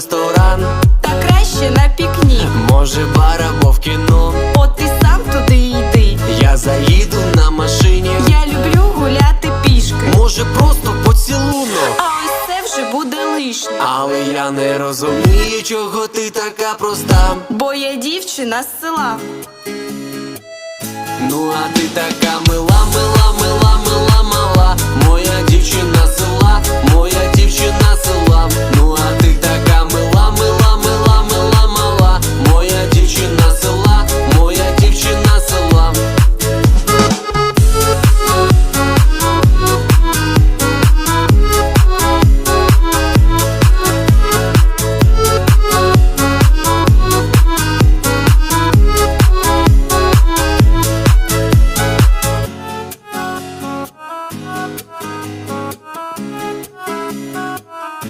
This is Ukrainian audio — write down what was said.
ресторан, Та краще на пікнік. може бар або в кіно. От ти сам туди йди. Я заїду на машині, Я люблю гуляти пішки. може просто поцілунок. А ось це вже буде лишнє. Але я не розумію, чого ти така проста. Бо я дівчина з села. Ну а ти така мила,